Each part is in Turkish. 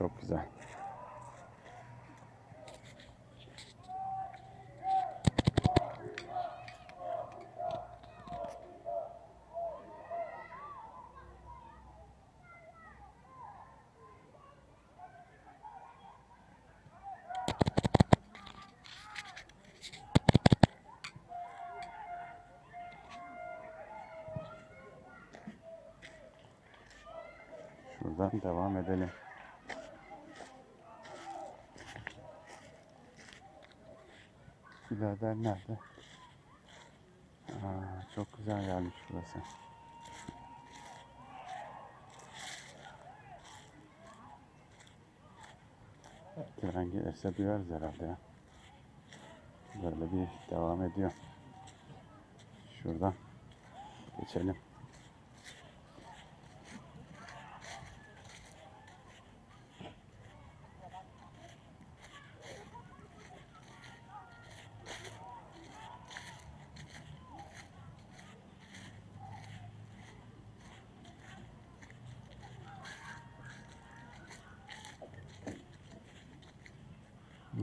Çok güzel. Şuradan devam edelim. Birader nerede? Aa, çok güzel gelmiş burası. Tren gelirse duyarız herhalde ya. Böyle bir devam ediyor. Şuradan geçelim.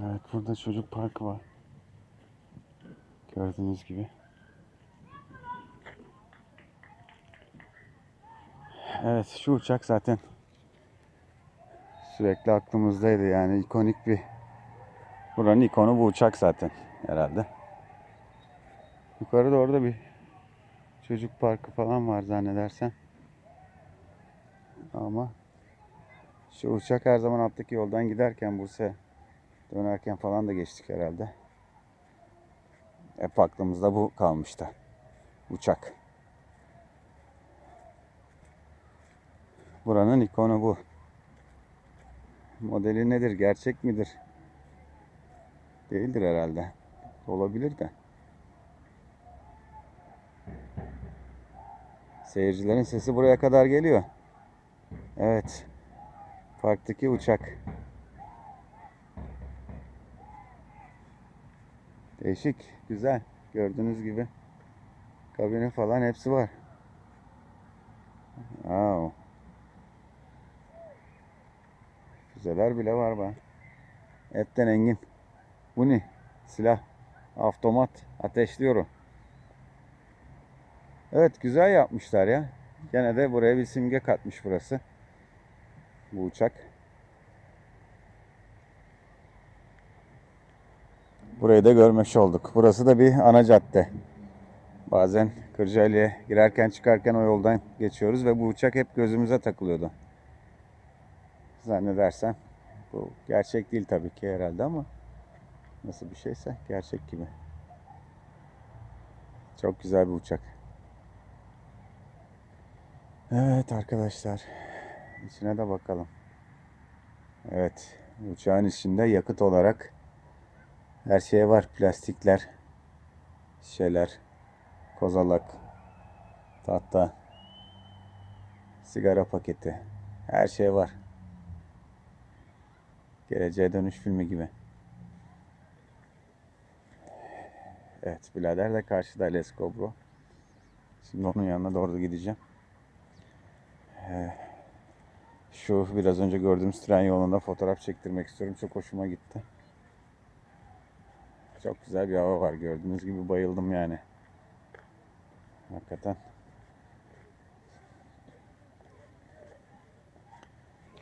Evet burada çocuk parkı var. Gördüğünüz gibi. Evet şu uçak zaten sürekli aklımızdaydı yani ikonik bir buranın ikonu bu uçak zaten herhalde. Yukarıda orada bir çocuk parkı falan var zannedersem. Ama şu uçak her zaman alttaki yoldan giderken Bursa Dönerken falan da geçtik herhalde. Hep aklımızda bu kalmıştı. Uçak. Buranın ikonu bu. Modeli nedir? Gerçek midir? Değildir herhalde. Olabilir de. Seyircilerin sesi buraya kadar geliyor. Evet. Parktaki uçak. Değişik, güzel. Gördüğünüz gibi kabini falan hepsi var. Wow. Füzeler bile var be. Etten engin. Bu ne? Silah. Avtomat. Ateşliyor o. Evet güzel yapmışlar ya. Gene de buraya bir simge katmış burası. Bu uçak. Burayı da görmüş olduk. Burası da bir ana cadde. Bazen Kırcaali'ye girerken çıkarken o yoldan geçiyoruz ve bu uçak hep gözümüze takılıyordu. Zannedersem bu gerçek değil tabii ki herhalde ama nasıl bir şeyse gerçek gibi. Çok güzel bir uçak. Evet arkadaşlar. içine de bakalım. Evet. Uçağın içinde yakıt olarak her şey var. Plastikler, şişeler, kozalak, tahta, sigara paketi. Her şey var. Geleceğe dönüş filmi gibi. Evet, birader de karşıda Les Cobro. Şimdi onun yanına doğru gideceğim. Ee, şu biraz önce gördüğümüz tren yolunda fotoğraf çektirmek istiyorum. Çok hoşuma gitti. Çok güzel bir hava var. Gördüğünüz gibi bayıldım yani. Hakikaten.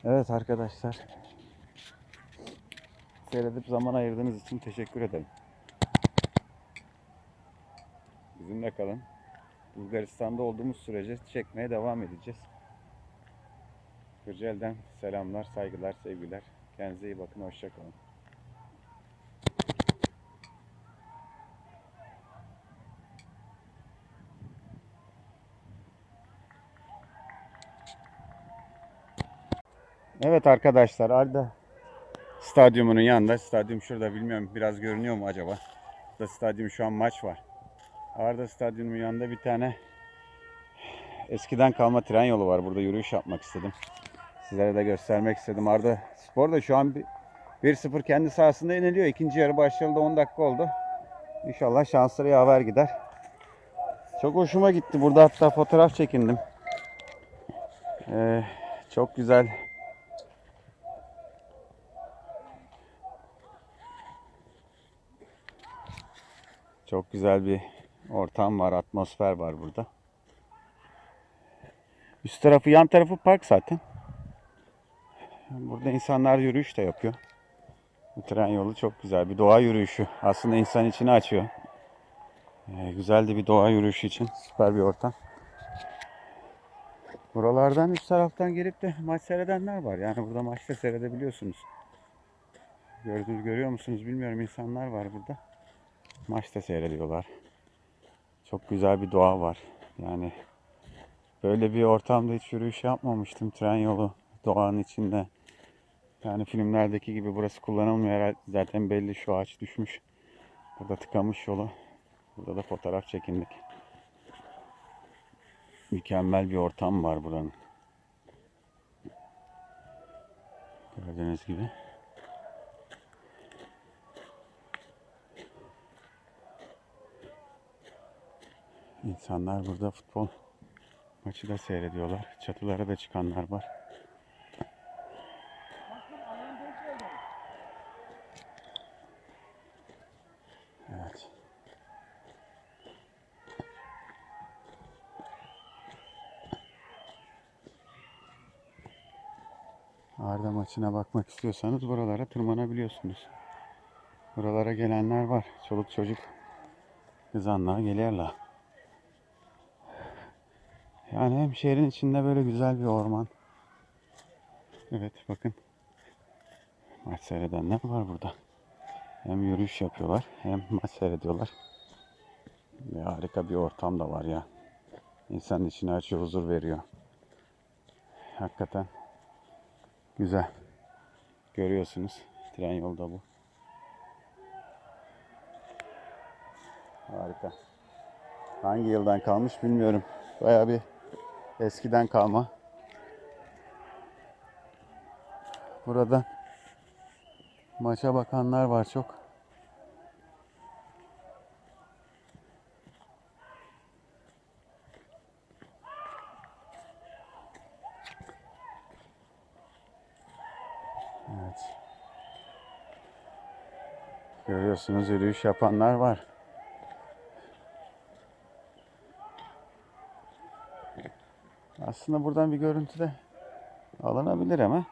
Evet arkadaşlar. Seyredip zaman ayırdığınız için teşekkür ederim. Bizimle kalın. Bulgaristan'da olduğumuz sürece çekmeye devam edeceğiz. Kırcaali'den selamlar, saygılar, sevgiler. Kendinize iyi bakın, hoşçakalın. Evet arkadaşlar Arda stadyumunun yanında. Stadyum şurada bilmiyorum biraz görünüyor mu acaba? Burada stadyum şu an maç var. Arda stadyumunun yanında bir tane eskiden kalma tren yolu var. Burada yürüyüş yapmak istedim. Sizlere de göstermek istedim. Arda Spor da şu an bir- 1-0 kendi sahasında yeniliyor. İkinci yarı başlayalı da 10 dakika oldu. İnşallah şansları yaver gider. Çok hoşuma gitti. Burada hatta fotoğraf çekindim. Ee, çok güzel Çok güzel bir ortam var, atmosfer var burada. Üst tarafı, yan tarafı park zaten. Burada insanlar yürüyüş de yapıyor. Bu tren yolu çok güzel bir doğa yürüyüşü. Aslında insan içini açıyor. Ee, güzel de bir doğa yürüyüşü için süper bir ortam. Buralardan üst taraftan gelip de maç seyredenler var. Yani burada maçta seyredebiliyorsunuz. Gördünüz, görüyor musunuz bilmiyorum insanlar var burada. Maçta seyrediyorlar. Çok güzel bir doğa var. Yani böyle bir ortamda hiç yürüyüş yapmamıştım. Tren yolu doğanın içinde. Yani filmlerdeki gibi burası kullanılmıyor. Zaten belli şu ağaç düşmüş. Burada tıkamış yolu. Burada da fotoğraf çekindik. Mükemmel bir ortam var buranın. Gördüğünüz gibi. İnsanlar burada futbol maçı da seyrediyorlar. Çatılara da çıkanlar var. Evet. Arda maçına bakmak istiyorsanız buralara tırmanabiliyorsunuz. Buralara gelenler var. Çoluk çocuk kızanlar geliyorlar. Yani hem şehrin içinde böyle güzel bir orman. Evet bakın. Maç seyredenler var burada. Hem yürüyüş yapıyorlar hem maç seyrediyorlar. Ve harika bir ortam da var ya. İnsanın içine açıyor, huzur veriyor. Hakikaten güzel. Görüyorsunuz. Tren yolda bu. Harika. Hangi yıldan kalmış bilmiyorum. Bayağı bir eskiden kalma. Burada maça bakanlar var çok. Evet. Görüyorsunuz yürüyüş yapanlar var. Aslında buradan bir görüntü de alınabilir ama.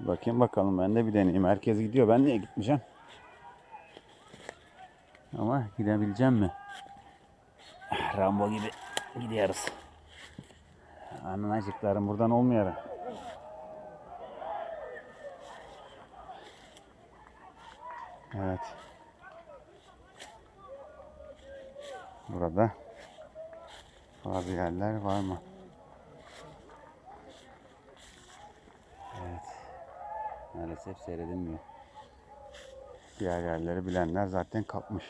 Bakayım bakalım ben de bir deneyeyim. Herkes gidiyor. Ben niye gitmeyeceğim? Ama gidebileceğim mi? Rambo gibi gidiyoruz. Ananacıklarım buradan olmuyor. Evet. Burada bazı yerler var mı? Evet. Maalesef seyredilmiyor. Diğer yerleri bilenler zaten kapmış.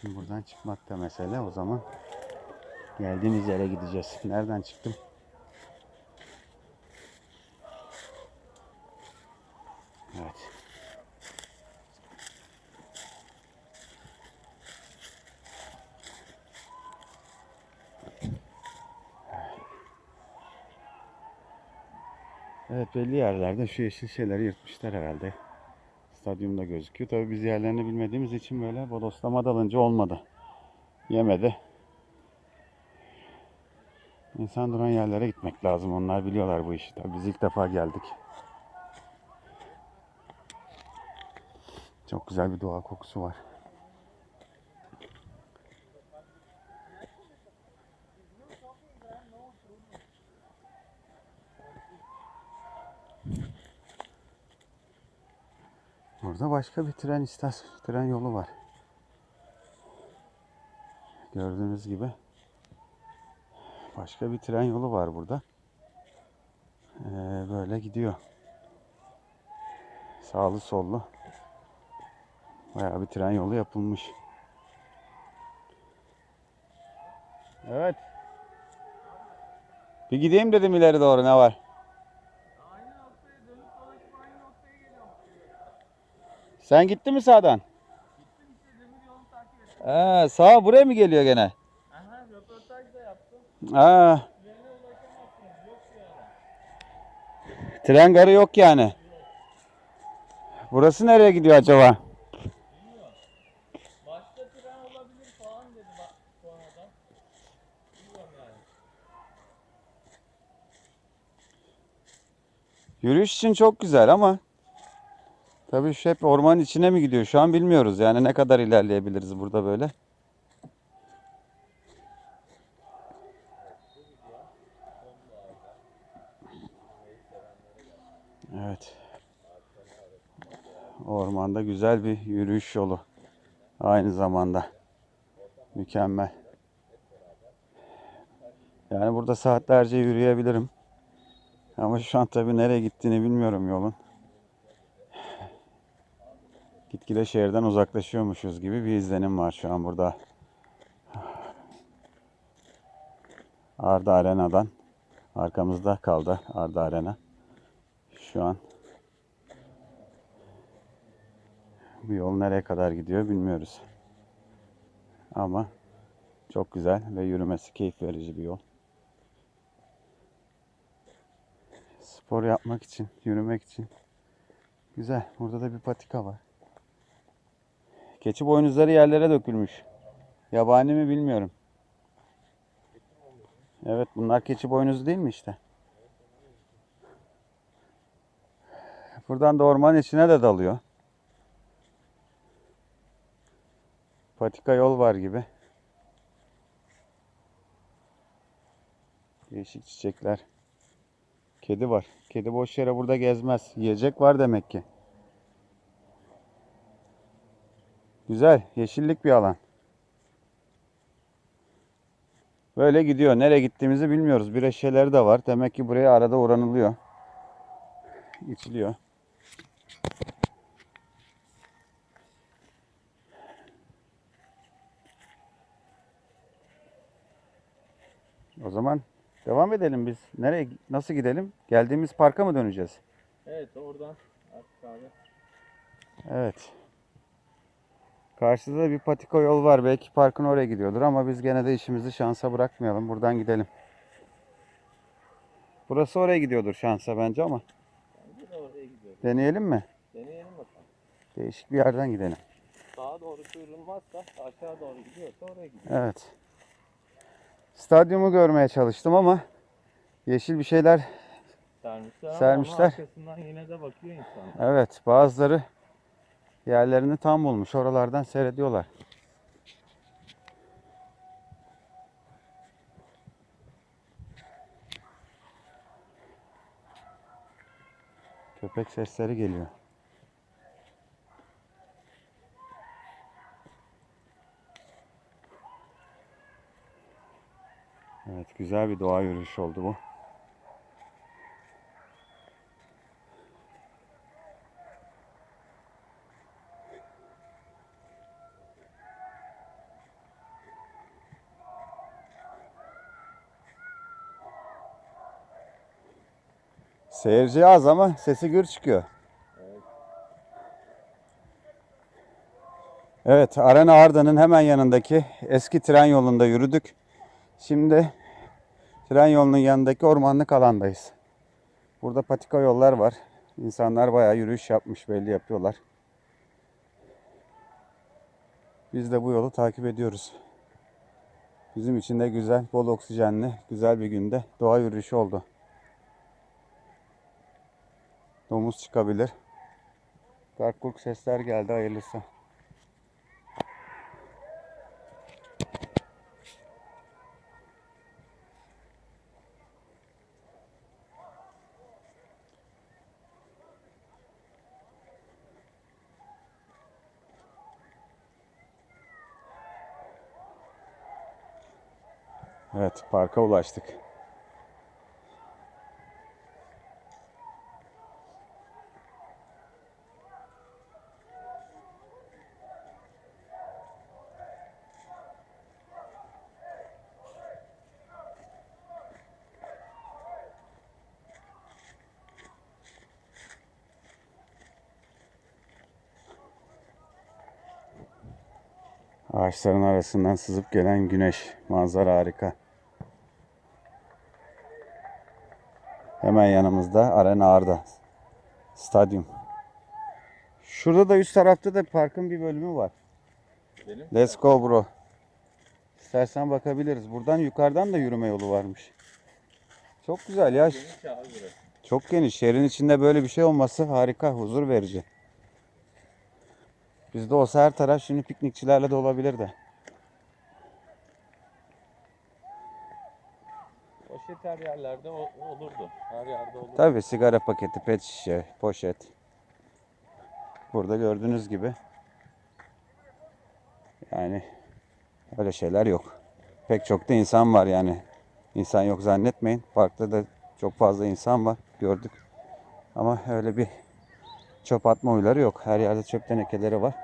Şimdi buradan çıkmak da mesele. O zaman geldiğimiz yere gideceğiz. Nereden çıktım? Evet. Evet belli yerlerde şu yeşil şeyleri yırtmışlar herhalde. Stadyumda gözüküyor. Tabii biz yerlerini bilmediğimiz için böyle bodoslama dalınca olmadı. Yemedi. İnsan duran yerlere gitmek lazım. Onlar biliyorlar bu işi. Tabii biz ilk defa geldik. Çok güzel bir doğa kokusu var. Burada başka bir tren istasyon, tren yolu var. Gördüğünüz gibi başka bir tren yolu var burada. Ee, böyle gidiyor. Sağlı sollu. Bayağı bir tren yolu yapılmış. Evet. Bir gideyim dedim ileri doğru ne var? Sen gitti mi sağdan? Ee, sağa buraya mı geliyor gene? Aha röportaj da yaptım. Aa. Tren garı yok yani. Burası nereye gidiyor acaba? Başka tren olabilir falan dedi bak sonradan. Bilmiyorum yani. Yürüyüş için çok güzel ama tabii şu hep ormanın içine mi gidiyor? Şu an bilmiyoruz yani ne kadar ilerleyebiliriz burada böyle. Evet. Ormanda güzel bir yürüyüş yolu. Aynı zamanda. Mükemmel. Yani burada saatlerce yürüyebilirim. Ama şu an tabii nereye gittiğini bilmiyorum yolun. Gitgide şehirden uzaklaşıyormuşuz gibi bir izlenim var şu an burada. Arda Arena'dan arkamızda kaldı Arda Arena. Şu an bu yol nereye kadar gidiyor bilmiyoruz. Ama çok güzel ve yürümesi keyif verici bir yol. Spor yapmak için, yürümek için. Güzel. Burada da bir patika var. Keçi boynuzları yerlere dökülmüş. Yabani mi bilmiyorum. Evet bunlar keçi boynuzu değil mi işte? Buradan da ormanın içine de dalıyor. Patika yol var gibi. Değişik çiçekler. Kedi var. Kedi boş yere burada gezmez. Yiyecek var demek ki. Güzel. Yeşillik bir alan. Böyle gidiyor. Nereye gittiğimizi bilmiyoruz. Bir eşeleri de var. Demek ki buraya arada uğranılıyor. İçiliyor. O zaman devam edelim biz. Nereye, nasıl gidelim? Geldiğimiz parka mı döneceğiz? Evet oradan artık abi. Evet. Karşıda da bir patika yol var. Belki parkın oraya gidiyordur ama biz gene de işimizi şansa bırakmayalım. Buradan gidelim. Burası oraya gidiyordur şansa bence ama. Bence de oraya gidiyoruz. Deneyelim mi? Deneyelim bakalım. Değişik bir yerden gidelim. Sağa doğru kıvrılmazsa aşağı doğru gidiyorsa oraya gidiyor. Evet. Stadyumu görmeye çalıştım ama yeşil bir şeyler. Sermişler, ama Sermişler. onun arkasından yine de bakıyor insan. Evet, bazıları yerlerini tam bulmuş. Oralardan seyrediyorlar. Köpek sesleri geliyor. Evet, güzel bir doğa yürüyüşü oldu bu. Seyirci az ama sesi gür çıkıyor. Evet, Arena Arda'nın hemen yanındaki eski tren yolunda yürüdük. Şimdi tren yolunun yanındaki ormanlık alandayız. Burada patika yollar var. İnsanlar bayağı yürüyüş yapmış belli yapıyorlar. Biz de bu yolu takip ediyoruz. Bizim için de güzel, bol oksijenli, güzel bir günde doğa yürüyüşü oldu. Domuz çıkabilir. Karkuk sesler geldi hayırlısı. Evet, parka ulaştık. Ağaçların arasından sızıp gelen güneş. Manzara harika. Hemen yanımızda Arena Arda. Stadyum. Şurada da üst tarafta da parkın bir bölümü var. Benim Let's go bro. İstersen bakabiliriz. Buradan yukarıdan da yürüme yolu varmış. Çok güzel ya. geniş. Çok geniş. Şehrin içinde böyle bir şey olması harika, huzur verici. Bizde olsa her taraf şimdi piknikçilerle de olabilir de. Poşet her yerlerde o- olurdu. Her yerde olurdu. Tabii sigara paketi, pet şişe, poşet. Burada gördüğünüz gibi. Yani öyle şeyler yok. Pek çok da insan var yani. İnsan yok zannetmeyin. Parkta da çok fazla insan var. Gördük. Ama öyle bir çöp atma huyları yok. Her yerde çöp tenekeleri var.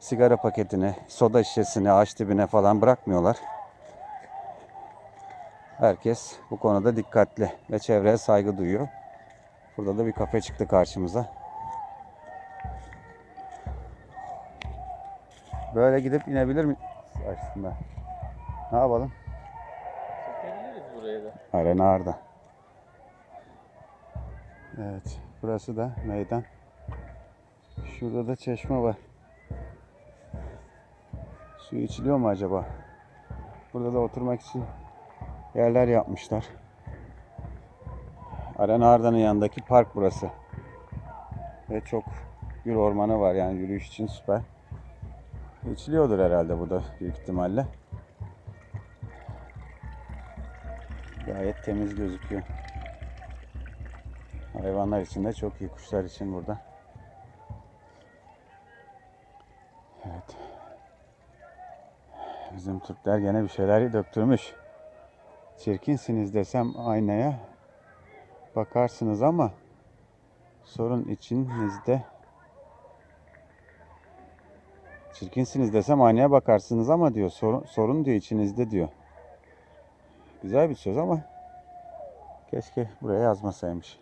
Sigara paketini, soda şişesini ağaç dibine falan bırakmıyorlar. Herkes bu konuda dikkatli ve çevreye saygı duyuyor. Burada da bir kafe çıktı karşımıza. Böyle gidip inebilir mi aslında? Ne yapalım? Çekebiliriz buraya da. Arena Arda. Evet, burası da meydan. Şurada da çeşme var. Su içiliyor mu acaba? Burada da oturmak için yerler yapmışlar. Arena Arda'nın yanındaki park burası. Ve çok gül ormanı var yani yürüyüş için süper. İçiliyordur herhalde bu da büyük ihtimalle. Gayet temiz gözüküyor. Hayvanlar için de çok iyi, kuşlar için burada. Bizim Türkler gene bir şeyler döktürmüş. Çirkinsiniz desem aynaya bakarsınız ama sorun içinizde. Çirkinsiniz desem aynaya bakarsınız ama diyor. Sorun, sorun diyor içinizde diyor. Güzel bir söz ama keşke buraya yazmasaymış.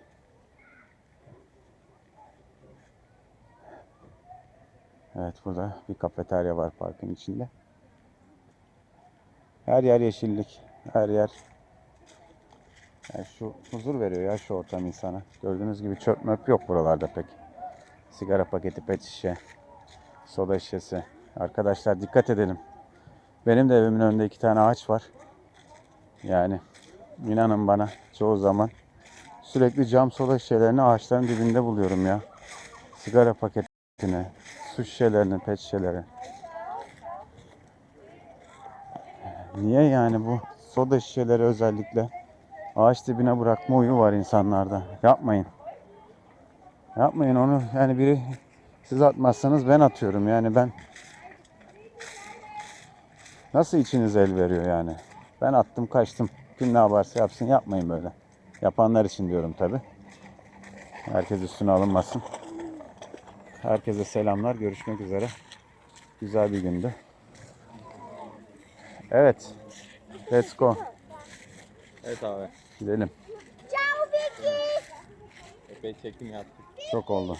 Evet burada bir kafeterya var parkın içinde. Her yer yeşillik. Her yer yani şu huzur veriyor ya şu ortam insana. Gördüğünüz gibi çöp möp yok buralarda pek. Sigara paketi, pet şişe, soda şişesi. Arkadaşlar dikkat edelim. Benim de evimin önünde iki tane ağaç var. Yani inanın bana çoğu zaman sürekli cam soda şişelerini ağaçların dibinde buluyorum ya. Sigara paketini, su şişelerini, pet şişeleri. Niye yani bu soda şişeleri özellikle ağaç dibine bırakma huyu var insanlarda. Yapmayın. Yapmayın onu yani biri siz atmazsanız ben atıyorum yani ben Nasıl içiniz el veriyor yani? Ben attım kaçtım. Kim ne yaparsa yapsın yapmayın böyle. Yapanlar için diyorum tabi. Herkes üstüne alınmasın. Herkese selamlar. Görüşmek üzere. Güzel bir gündü. Evet. Let's go. Evet abi. Gidelim. Epey çekim yaptık. Çok oldu.